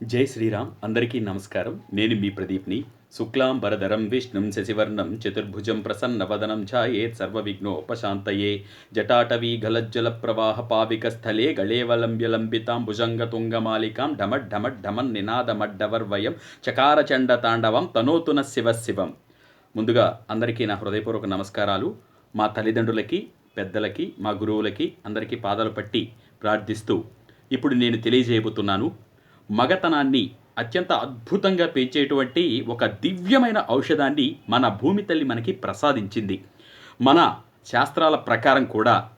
జై శ్రీరామ్ అందరికీ నమస్కారం. నేను మీ ప్రదీప్ని. శుక్లాం వరదరం విష్ణుం శశివర్ణం చతుర్భుజం ప్రసన్నవదనం ఛాయేత్ సర్వవిఘ్నోపశాంతయే. జటాటవీ గలజ్జల ప్రవాహ పావిక స్థలే గళేవలంబ్యలంబితాం భుజంగ తుంగమాలికాం ఢమడ్ ఢమడ్ ఢమన్ నినాదమడ్డవర్వయం చకారచండ తాండవం తనోతున శివ శివం. ముందుగా అందరికీ నా హృదయపూర్వక నమస్కారాలు. మా తల్లిదండ్రులకి పెద్దలకి మా గురువులకి అందరికీ పాదాలు పట్టి ప్రార్థిస్తూ ఇప్పుడు నేను తెలియజేయబోతున్నాను. మగతనాన్ని అత్యంత అద్భుతంగా పెంచేటువంటి ఒక దివ్యమైన ఔషధాన్ని మన భూమి తల్లి మనకి ప్రసాదించింది. మన శాస్త్రాల ప్రకారం కూడా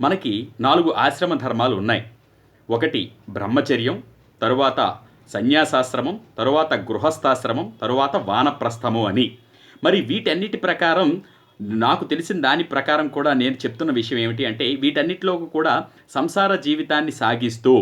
మనకి నాలుగు ఆశ్రమ ధర్మాలు ఉన్నాయి. ఒకటి బ్రహ్మచర్యం తరువాత సన్యాసాశ్రమం తరువాత గృహస్థాశ్రమం తరువాత వానప్రస్థము అని. మరి వీటన్నిటి ప్రకారం నాకు తెలిసిన దాని ప్రకారం కూడా నేను చెప్తున్న విషయం ఏమిటి అంటే వీటన్నిటిలో కూడా సంసార జీవితాన్ని సాగిస్తూ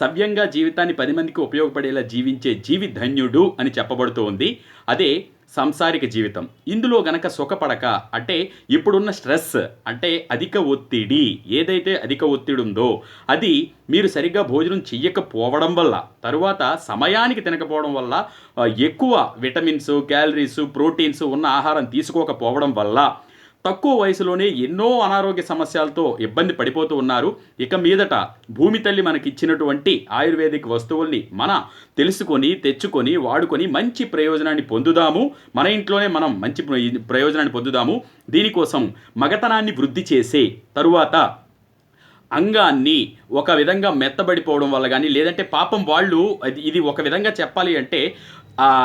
సవ్యంగా జీవితాన్ని పది మందికి ఉపయోగపడేలా జీవించే జీవి ధన్యుడు అని చెప్పబడుతూ ఉంది. అదే సంసారిక జీవితం. ఇందులో గనక సుఖపడక అంటే ఇప్పుడున్న స్ట్రెస్ అంటే అధిక ఒత్తిడి ఏదైతే అధిక ఒత్తిడి ఉందో అది మీరు సరిగ్గా భోజనం చెయ్యకపోవడం వల్ల తరువాత సమయానికి తినకపోవడం వల్ల ఎక్కువ విటమిన్స్ క్యాలరీస్ ప్రోటీన్స్ ఉన్న ఆహారం తీసుకోకపోవడం వల్ల తక్కువ వయసులోనే ఎన్నో అనారోగ్య సమస్యలతో ఇబ్బంది పడిపోతూ ఉన్నారు. ఇక మీదట భూమి తల్లి మనకి ఇచ్చినటువంటి ఆయుర్వేదిక్ వస్తువుల్ని మన తెలుసుకొని తెచ్చుకొని వాడుకొని మంచి ప్రయోజనాన్ని పొందుదాము. మన ఇంట్లోనే మనం మంచి ప్ర- ప్రయోజనాన్ని పొందుదాము. దీనికోసం మగతనాన్ని వృద్ధి చేసే తరువాత అంగాన్ని ఒక విధంగా మెత్తబడిపోవడం వల్ల కానీ లేదంటే పాపం వాళ్ళు అది ఇది ఒక విధంగా చెప్పాలి అంటే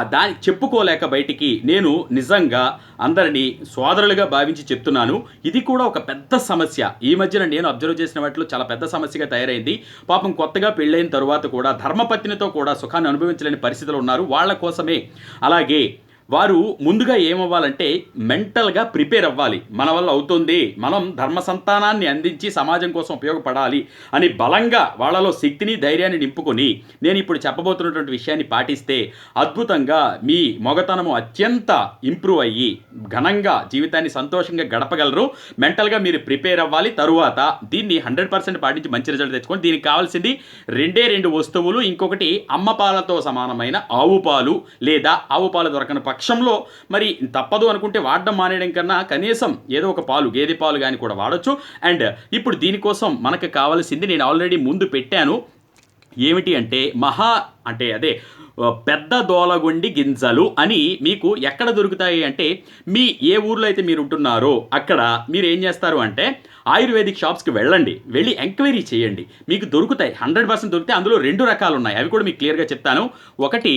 దాని చెప్పుకోలేక బయటికి నేను నిజంగా అందరినీ సోదరులుగా భావించి చెప్తున్నాను. ఇది కూడా ఒక పెద్ద సమస్య. ఈ మధ్యన నేను అబ్జర్వ్ చేసిన వాటిలో చాలా పెద్ద సమస్యగా తయారైంది. పాపం కొత్తగా పెళ్ళైన తరువాత కూడా ధర్మపత్నితో కూడా సుఖాన్ని అనుభవించలేని పరిస్థితులు ఉన్నారు. వాళ్ళ కోసమే. అలాగే వారు ముందుగా ఏమవ్వాలంటే మెంటల్గా ప్రిపేర్ అవ్వాలి. మన వల్ల అవుతుంది. మనం ధర్మ సంతానాన్ని అందించి సమాజం కోసం ఉపయోగపడాలి అని బలంగా వాళ్ళలో శక్తిని ధైర్యాన్ని నింపుకొని నేను ఇప్పుడు చెప్పబోతున్నటువంటి విషయాన్ని పాటిస్తే అద్భుతంగా మీ మొగతనము అత్యంత ఇంప్రూవ్ అయ్యి ఘనంగా జీవితాన్ని సంతోషంగా గడపగలరు. మెంటల్గా మీరు ప్రిపేర్ అవ్వాలి. తరువాత దీన్ని హండ్రెడ్ పర్సెంట్ పాటించి మంచి రిజల్ట్ తెచ్చుకోండి దీనికి కావాల్సింది రెండే రెండు వస్తువులు. ఇంకొకటి అమ్మ పాలతో సమానమైన ఆవు పాలు లేదా ఆవు పాలు దొరకని పక్షంలో మరి తప్పదు అనుకుంటే వాడడం మానేయడం కన్నా కనీసం ఏదో ఒక పాలు గేదె పాలు కానీ కూడా వాడచ్చు. అండ్ ఇప్పుడు దీనికోసం మనకు కావాల్సింది నేను ఆల్రెడీ ముందు పెట్టాను. ఏమిటి అంటే మహా అంటే అదే పెద్ద దోలగొండి గింజలు అని మీకు ఎక్కడ దొరుకుతాయి అంటే మీ ఏ ఊర్లో అయితే మీరు ఉంటున్నారో అక్కడ మీరు ఏం చేస్తారు అంటే ఆయుర్వేదిక్ షాప్స్కి వెళ్ళండి. వెళ్ళి ఎంక్వైరీ చేయండి. మీకు దొరుకుతాయి హండ్రెడ్ పర్సెంట్ దొరికితే అందులో రెండు రకాలు ఉన్నాయి అవి కూడా మీకు క్లియర్గా చెప్తాను. ఒకటి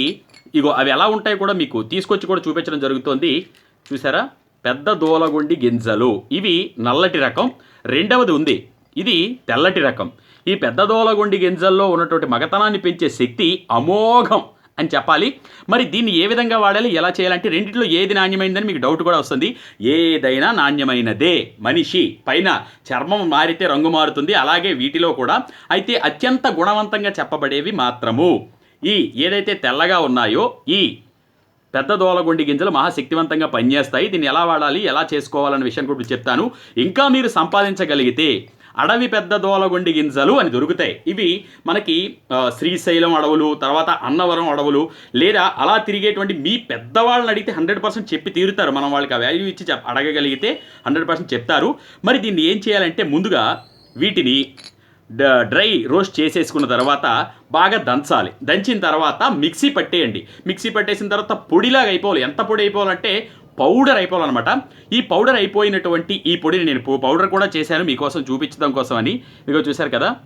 ఇగో అవి ఎలా ఉంటాయి కూడా మీకు తీసుకొచ్చి కూడా చూపించడం జరుగుతుంది. చూసారా? పెద్ద దోలగొండి గింజలు. ఇవి నల్లటి రకం. రెండవది ఉంది. ఇది తెల్లటి రకం. ఈ పెద్ద దోలగొండి గింజల్లో ఉన్నటువంటి మగతనాన్ని పెంచే శక్తి అమోఘం అని చెప్పాలి. మరి దీన్ని ఏ విధంగా వాడాలి? ఎలా చేయాలంటే రెండింటిలో ఏది నాణ్యమైందని మీకు డౌట్ కూడా వస్తుంది. ఏదైనా నాణ్యమైనదే. మనిషి పైన చర్మం మారితే రంగు మారుతుంది. అలాగే వీటిలో కూడా. అయితే అత్యంత గుణవంతంగా చెప్పబడేవి మాత్రము. ఈ ఏదైతే తెల్లగా ఉన్నాయో ఈ పెద్ద దోలగొండి గింజలు మహాశక్తివంతంగా పనిచేస్తాయి. దీన్ని ఎలా వాడాలి? ఎలా చేసుకోవాలన్న విషయం కూడా చెప్తాను. ఇంకా మీరు సంపాదించగలిగితే అడవి పెద్ద దోలగొండి గింజలు అని దొరుకుతాయి. ఇవి మనకి శ్రీశైలం అడవులు తర్వాత అన్నవరం అడవులు లేదా అలా తిరిగేటువంటి మీ పెద్దవాళ్ళని అడిగితే హండ్రెడ్ పర్సెంట్ చెప్పి తీరుతారు. మనం వాళ్ళకి ఆ వాల్యూ ఇచ్చి చెప్ అడగగలిగితే హండ్రెడ్ పర్సెంట్ చెప్తారు. మరి దీన్ని ఏం చేయాలంటే ముందుగా వీటిని డ్రై రోస్ట్ చేసేసుకున్న తర్వాత బాగా దంచాలి. దంచిన తర్వాత మిక్సీ పట్టేయండి. మిక్సీ పట్టేసిన తర్వాత పొడిలాగా అయిపోవాలి. ఎంత పొడి అయిపోవాలంటే పౌడర్ అయిపోవాలన్నమాట. ఈ పౌడర్ అయిపోయినటువంటి ఈ పొడిని నేను పౌడర్ కూడా చేశాను. మీకోసం చూపించడం కోసం అని మీకు చూశారు కదా?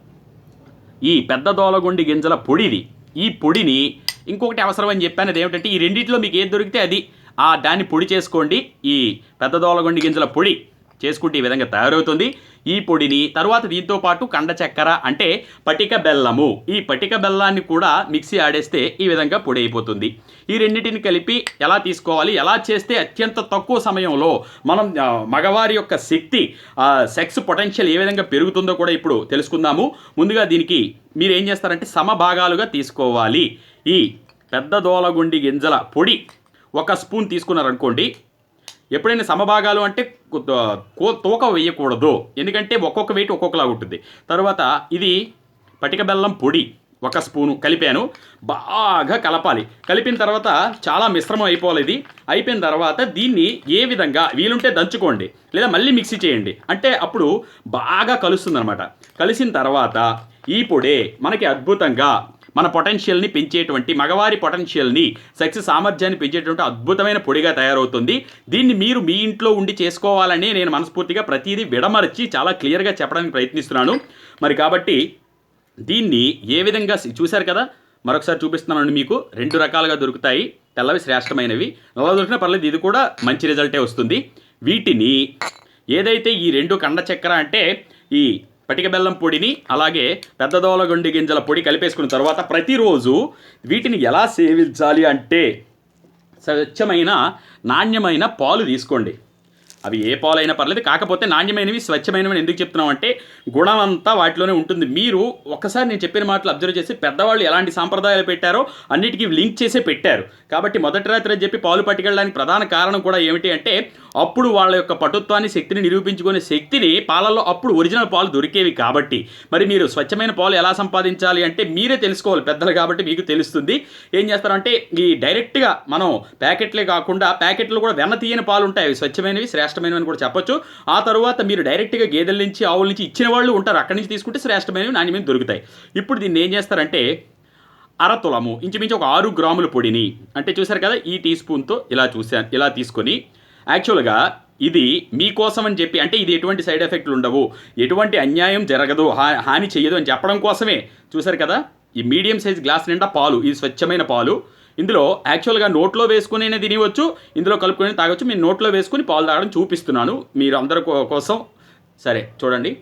ఈ పెద్ద దోలగొండి గింజల పొడిది. ఈ పొడిని ఇంకొకటి అవసరం అని చెప్పాను. అదేమిటంటే ఈ రెండింటిలో మీకు ఏది దొరికితే అది. ఆ దాన్ని పొడి చేసుకోండి. ఈ పెద్ద దోలగొండి గింజల పొడి. చేసుకుంటే ఈ విధంగా తయారవుతుంది. ఈ పొడిని తర్వాత దీంతో పాటు కండ చక్కెర అంటే పటిక బెల్లము. ఈ పటిక బెల్లాన్ని కూడా మిక్సీ ఆడేస్తే ఈ విధంగా పొడి అయిపోతుంది. ఈ రెండింటిని కలిపి ఎలా తీసుకోవాలి? ఎలా చేస్తే అత్యంత తక్కువ సమయంలో మనం మగవారి యొక్క శక్తి సెక్స్ పొటెన్షియల్ ఏ విధంగా పెరుగుతుందో కూడా ఇప్పుడు తెలుసుకుందాము. ముందుగా దీనికి మీరు ఏం చేస్తారంటే సమభాగాలుగా తీసుకోవాలి. ఈ పెద్ద దోలగుండి గింజల పొడి ఒక స్పూన్ తీసుకున్నారనుకోండి ఎప్పుడైనా సమభాగాలు అంటే తూక వేయకూడదు. ఎందుకంటే ఒక్కొక్క వెయిట్ ఒక్కొక్కలా ఉంటుంది. తర్వాత ఇది పటిక బెల్లం పొడి ఒక స్పూను కలిపాను. బాగా కలపాలి. కలిపిన తర్వాత చాలా మిశ్రమం అయిపోవాలి ఇది. అయిపోయిన తర్వాత దీన్ని ఏ విధంగా వీలుంటే దంచుకోండి. లేదా మళ్ళీ మిక్సీ చేయండి. అంటే అప్పుడు బాగా కలుస్తుంది అనమాట కలిసిన తర్వాత ఈ పొడే మనకి అద్భుతంగా మన పొటెన్షియల్ని పెంచేటువంటి మగవారి పొటెన్షియల్ని సెక్స్ సామర్థ్యాన్ని పెంచేటువంటి అద్భుతమైన పొడిగా తయారవుతుంది. దీన్ని మీరు మీ ఇంట్లో ఉండి చేసుకోవాలని నేను మనస్ఫూర్తిగా ప్రతిదీ విడమర్చి చాలా క్లియర్గా చెప్పడానికి ప్రయత్నిస్తున్నాను. మరి కాబట్టి దీన్ని ఏ విధంగా చూశారు కదా? మరొకసారి చూపిస్తున్నానండి మీకు. రెండు రకాలుగా దొరుకుతాయి. తెల్లవి శ్రేష్టమైనవి. నల్ల దొరికినా పర్లేదు ఇది కూడా మంచి రిజల్టే వస్తుంది. వీటిని ఏదైతే ఈ రెండు కండ చక్ర అంటే ఈ పటిక బెల్లం పొడిని అలాగే పెద్ద దోలగొండి గింజల పొడి కలిపేసుకున్న తర్వాత ప్రతిరోజు వీటిని ఎలా సేవించాలి అంటే స్వచ్ఛమైన నాణ్యమైన పాలు తీసుకోండి. అవి ఏ పాలైనా పర్లేదు కాకపోతే నాణ్యమైనవి స్వచ్ఛమైనవి ఎందుకు చెప్తున్నాం అంటే గుణం అంతా వాటిలోనే ఉంటుంది. మీరు ఒక్కసారి నేను చెప్పిన మాటలు అబ్జర్వ్ చేసి పెద్దవాళ్ళు ఎలాంటి సాంప్రదాయాలు పెట్టారో అన్నిటికీ లింక్ చేసే పెట్టారు. కాబట్టి మొదటి రాత్రి అని చెప్పి పాలు పట్టుకెళ్ళడానికి ప్రధాన కారణం కూడా ఏమిటి అంటే అప్పుడు వాళ్ళ యొక్క పటుత్వాన్ని శక్తిని నిరూపించుకునే శక్తిని పాలల్లో అప్పుడు ఒరిజినల్ పాలు దొరికేవి కాబట్టి. మరి మీరు స్వచ్ఛమైన పాలు ఎలా సంపాదించాలి అంటే మీరే తెలుసుకోవాలి పెద్దలు కాబట్టి మీకు తెలుస్తుంది. ఏం చేస్తారంటే ఈ డైరెక్ట్గా మనం ప్యాకెట్లే కాకుండా ప్యాకెట్లు కూడా వెన్న తీయని పాలు ఉంటాయి అవి స్వచ్ఛమైనవి శ్రేష్టమైనవి అని కూడా చెప్పొచ్చు. ఆ తర్వాత మీరు డైరెక్ట్గా గేదెల నుంచి ఆవుల నుంచి ఇచ్చిన వాళ్ళు ఉంటారు. అక్కడి నుంచి తీసుకుంటే శ్రేష్టమైనవి నాణ్యమైన దొరుకుతాయి. ఇప్పుడు దీన్ని ఏం చేస్తారంటే అరతులము ఇంచుమించు ఒక ఆరు గ్రాముల పొడిని అంటే చూసారు కదా ఈ టీ స్పూన్తో ఇలా చూశాను ఇలా తీసుకొని యాక్చువల్గా ఇది మీకోసం అని చెప్పి అంటే ఇది ఎటువంటి సైడ్ ఎఫెక్ట్లు ఉండవు. ఎటువంటి అన్యాయం జరగదు హా- హాని చెయ్యదు అని చెప్పడం కోసమే. చూసారు కదా ఈ మీడియం సైజ్ గ్లాస్ నిండా పాలు ఇది స్వచ్ఛమైన పాలు. ఇందులో యాక్చువల్గా నోట్లో వేసుకునే తినవచ్చు ఇందులో కలుపుకొని తాగొచ్చు. మీరు నోట్లో వేసుకుని పాలు తాగడం చూపిస్తున్నాను మీరు అందరి కో- కోసం. సరే చూడండి.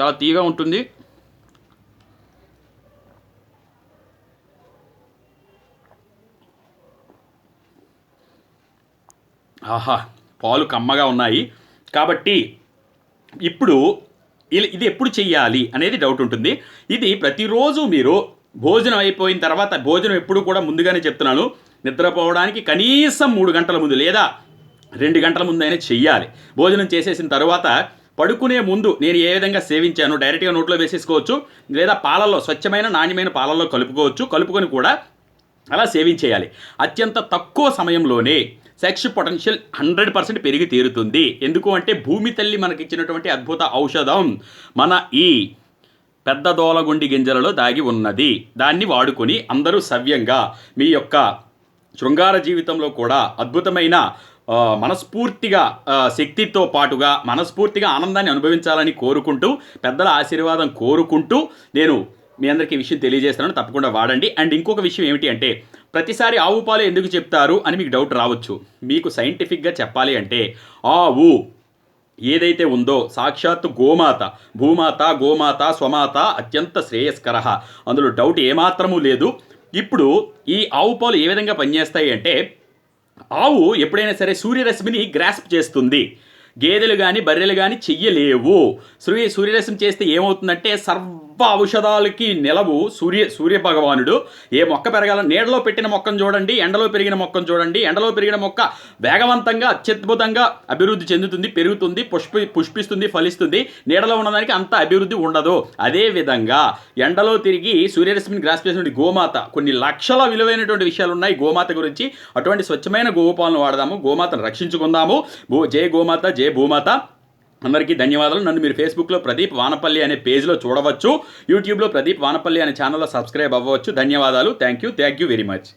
చాలా తీగా ఉంటుంది. ఆహా పాలు కమ్మగా ఉన్నాయి. కాబట్టి ఇప్పుడు ఇది ఎప్పుడు చేయాలి అనేది డౌట్ ఉంటుంది. ఇది ప్రతిరోజు మీరు భోజనం అయిపోయిన తర్వాత భోజనం ఎప్పుడు కూడా ముందుగానే చెప్తున్నాను. నిద్రపోవడానికి కనీసం మూడు గంటల ముందు లేదా రెండు గంటల ముందు అయినా చెయ్యాలి. భోజనం చేసేసిన తర్వాత పడుకునే ముందు నేను ఏ విధంగా సేవించాను డైరెక్ట్గా నోట్లో వేసేసుకోవచ్చు. లేదా పాలల్లో స్వచ్ఛమైన నాణ్యమైన పాలల్లో కలుపుకోవచ్చు. కలుపుకొని కూడా అలా సేవింగ్ చేయాలి. అత్యంత తక్కువ సమయంలోనే సెక్స్ పొటెన్షియల్ హండ్రెడ్ పర్సెంట్ పెరిగి తీరుతుంది. ఎందుకు అంటే భూమి తల్లి మనకి ఇచ్చినటువంటి అద్భుత ఔషధం మన ఈ పెద్ద దోలగుండి గింజలలో దాగి ఉన్నది. దాన్ని వాడుకొని అందరూ సవ్యంగా మీ యొక్క శృంగార జీవితంలో కూడా అద్భుతమైన మనస్ఫూర్తిగా శక్తితో పాటుగా మనస్ఫూర్తిగా ఆనందాన్ని అనుభవించాలని కోరుకుంటూ పెద్దల ఆశీర్వాదం కోరుకుంటూ నేను మీ అందరికీ ఈ విషయం తెలియజేస్తున్నాను తప్పకుండా వాడండి. అండ్ ఇంకొక విషయం ఏమిటి అంటే ప్రతిసారి ఆవు పాలు ఎందుకు చెప్తారు అని మీకు డౌట్ రావచ్చు. మీకు సైంటిఫిక్గా చెప్పాలి అంటే ఆవు ఏదైతే ఉందో సాక్షాత్తు గోమాత భూమాత గోమాత స్వమాత అత్యంత శ్రేయస్కర అందులో డౌట్ ఏమాత్రమూ లేదు. ఇప్పుడు ఈ ఆవు పాలు ఏ విధంగా పనిచేస్తాయి అంటే ఆవు ఎప్పుడైనా సరే సూర్యరశ్మిని గ్రాస్ప్ చేస్తుంది. గేదెలు కానీ బర్రెలు కానీ చెయ్యలేవు. సూర్య సూర్యరశ్మి చేస్తే ఏమవుతుందంటే సర్వ గొప్ప ఔషధాలకి నిలవు సూర్య సూర్య భగవానుడు ఏ మొక్క పెరగాల నీడలో పెట్టిన మొక్కను చూడండి ఎండలో పెరిగిన మొక్కను చూడండి. ఎండలో పెరిగిన మొక్క వేగవంతంగా అత్యద్భుతంగా అభివృద్ధి చెందుతుంది పెరుగుతుంది పుష్పి పుష్పిస్తుంది ఫలిస్తుంది. నీడలో ఉన్నదానికి అంత అభివృద్ధి ఉండదు. అదే విధంగా ఎండలో తిరిగి సూర్యరశ్మిని గ్రాస్ చేసినటువంటి గోమాత కొన్ని లక్షల విలువైనటువంటి విషయాలు ఉన్నాయి గోమాత గురించి. అటువంటి స్వచ్ఛమైన గోపాలను వాడదాము గోమాతను రక్షించుకుందాము. గో జయ గోమాత జై భూమాత. అందరికీ ధన్యవాదాలు. నన్ను మీరు ఫేస్బుక్లో ప్రదీప్ వానపల్లి అనే పేజ్లో చూడవచ్చు. యూట్యూబ్లో ప్రదీప్ వానపల్లి అనే ఛానల్లో సబ్స్క్రైబ్ అవ్వచ్చు. ధన్యవాదాలు. Thank you thank you very much.